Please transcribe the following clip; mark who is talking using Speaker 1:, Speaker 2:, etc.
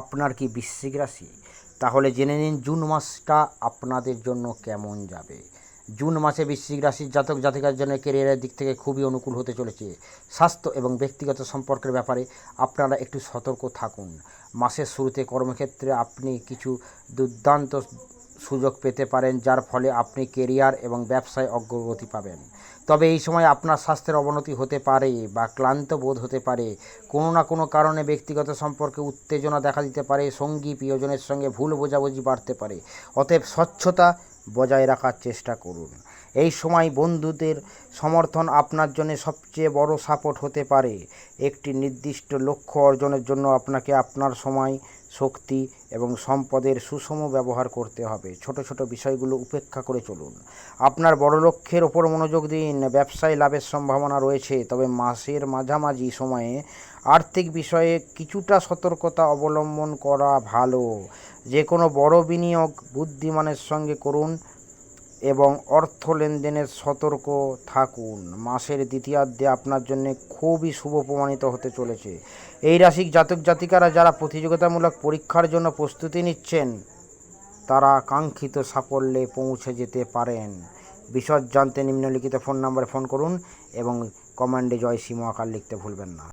Speaker 1: আপনার কি বৃশ্চিক রাশি? তাহলে জেনে নিন জুন মাসটা আপনাদের জন্য কেমন যাবে। জুন মাসে বৃশ্চিক রাশির জাতক জাতিকার জন্য কেরিয়ারের দিক থেকে খুবই অনুকূল হতে চলেছে। স্বাস্থ্য এবং ব্যক্তিগত সম্পর্কের ব্যাপারে আপনারা একটু সতর্ক থাকুন। মাসের শুরুতে কর্মক্ষেত্রে আপনি কিছু দুর্দান্ত সুযোগ পেতে পারেন, যার ফলে আপনি কেরিয়ার এবং ব্যবসায় অগ্রগতি পাবেন। তবে এই সময় আপনার স্বাস্থ্যের অবনতি হতে পারে বা ক্লান্ত বোধ হতে পারে। কোনো না কোনো কারণে ব্যক্তিগত সম্পর্কে উত্তেজনা দেখা দিতে পারে, সঙ্গী প্রিয়জনের সঙ্গে ভুল বোঝাবুঝি বাড়তে পারে। অতএব স্বচ্ছতা বজায় রাখার চেষ্টা করুন। এই সময় বন্ধুদের সমর্থন আপনার জন্য সবচেয়ে বড় সাপোর্ট হতে পারে। একটি নির্দিষ্ট লক্ষ্য অর্জনের জন্য আপনাকে আপনার সময়, শক্তি এবং সম্পদের সুষম ব্যবহার করতে হবে। ছোট ছোট বিষয়গুলো উপেক্ষা করে চলুন। আপনার বড় লক্ষ্যের ওপর মনোযোগ দিন। ব্যবসায় লাভের সম্ভাবনা রয়েছে, তবে মাসের মাঝামাঝি সময়ে আর্থিক বিষয়ে কিছুটা সতর্কতা অবলম্বন করা ভালো। যে কোনো বড় বিনিয়োগ বুদ্ধিমানের সঙ্গে করুন। এবং অর্থ লেনদেনের সতর্ক থাকুন। মাসের দ্বিতীয়ার্ধে আপনার জন্য খুবই শুভ প্রমাণিত হতে চলেছে। এই রাশিক জাতক জাতিকারা যারা প্রতিযোগিতামূলক পরীক্ষার জন্য প্রস্তুতি নিচ্ছেন, তারা কাঙ্ক্ষিত সাফল্যে পৌঁছে যেতে পারেন। বিশদ জানতে নিম্নলিখিত ফোন নম্বরে ফোন করুন এবং কমান্ডে জয় মহাকাল লিখতে ভুলবেন না।